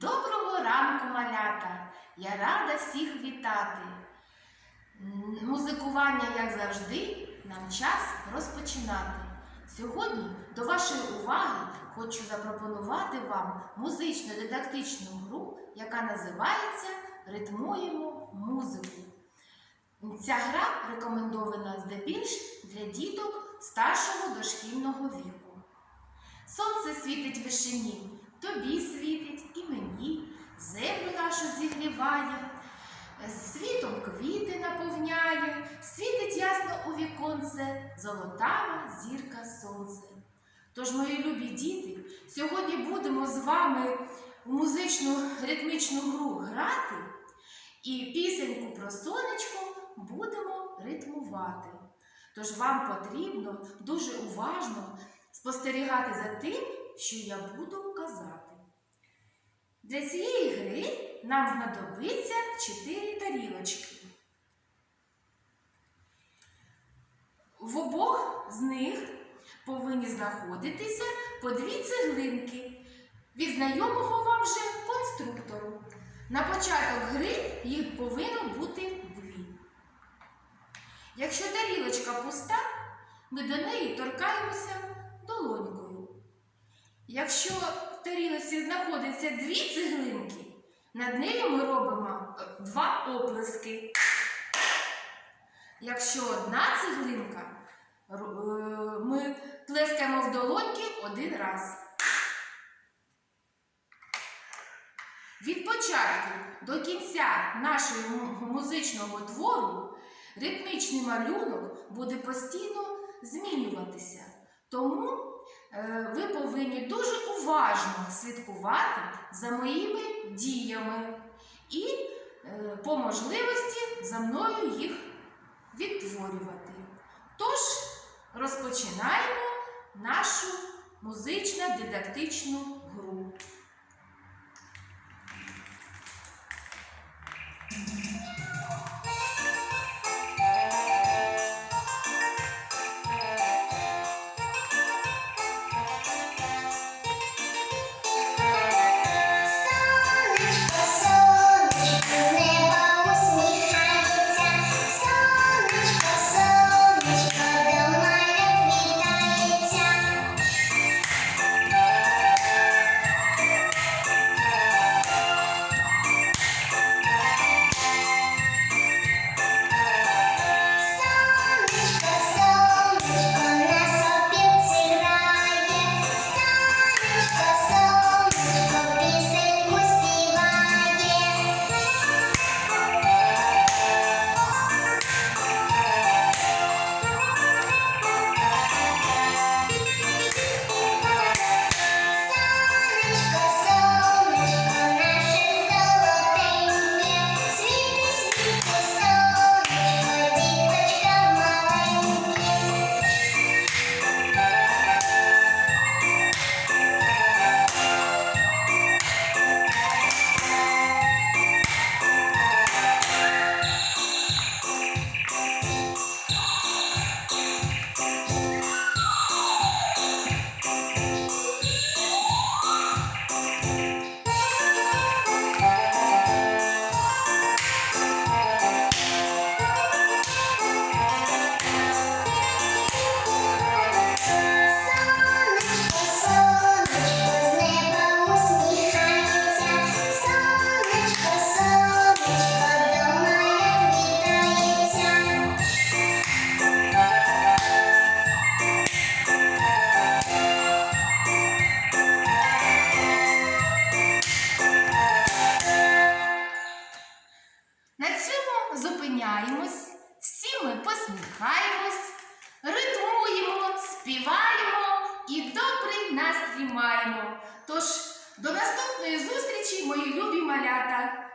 Доброго ранку, малята! Я рада всіх вітати. Музикування, як завжди, нам час розпочинати. Сьогодні до вашої уваги хочу запропонувати вам музично-дидактичну гру, яка називається Ритмуємо музику. Ця гра рекомендована здебільш для діток старшого дошкільного віку. Сонце світить вишині, тобі світить і мені, землю нашу зігріває, світом квіти наповняє, світить ясно у віконце, золотава зірка сонце. Тож, мої любі діти, сьогодні будемо з вами в музичну ритмічну гру грати і пісеньку про сонечко будемо ритмувати. Тож вам потрібно дуже уважно спостерігати за тим, що я буду казати. Для цієї гри нам знадобиться 4 тарілочки. В обох з них повинні знаходитися по дві цеглинки від знайомого вам вже конструктору. На початок гри їх повинно бути дві. Якщо тарілочка пуста, ми до неї торкаємося долонькою. Якщо тарілочці знаходиться дві цеглинки, над нею ми робимо е, два оплески. Якщо одна цеглинка, е, ми плескаємо в долоньки один раз. Від початку до кінця нашого музичного твору ритмічний малюнок буде постійно змінюватися. Тому ви повинні дуже уважно слідкувати за моїми діями і е, по можливості за мною їх відтворювати. Тож розпочинаємо нашу музично-дидактичну гру. Зупиняємось, всі ми посміхаємось, ритмуємо, співаємо і добрий настрій маємо. Тож до наступної зустрічі, мої любі малята!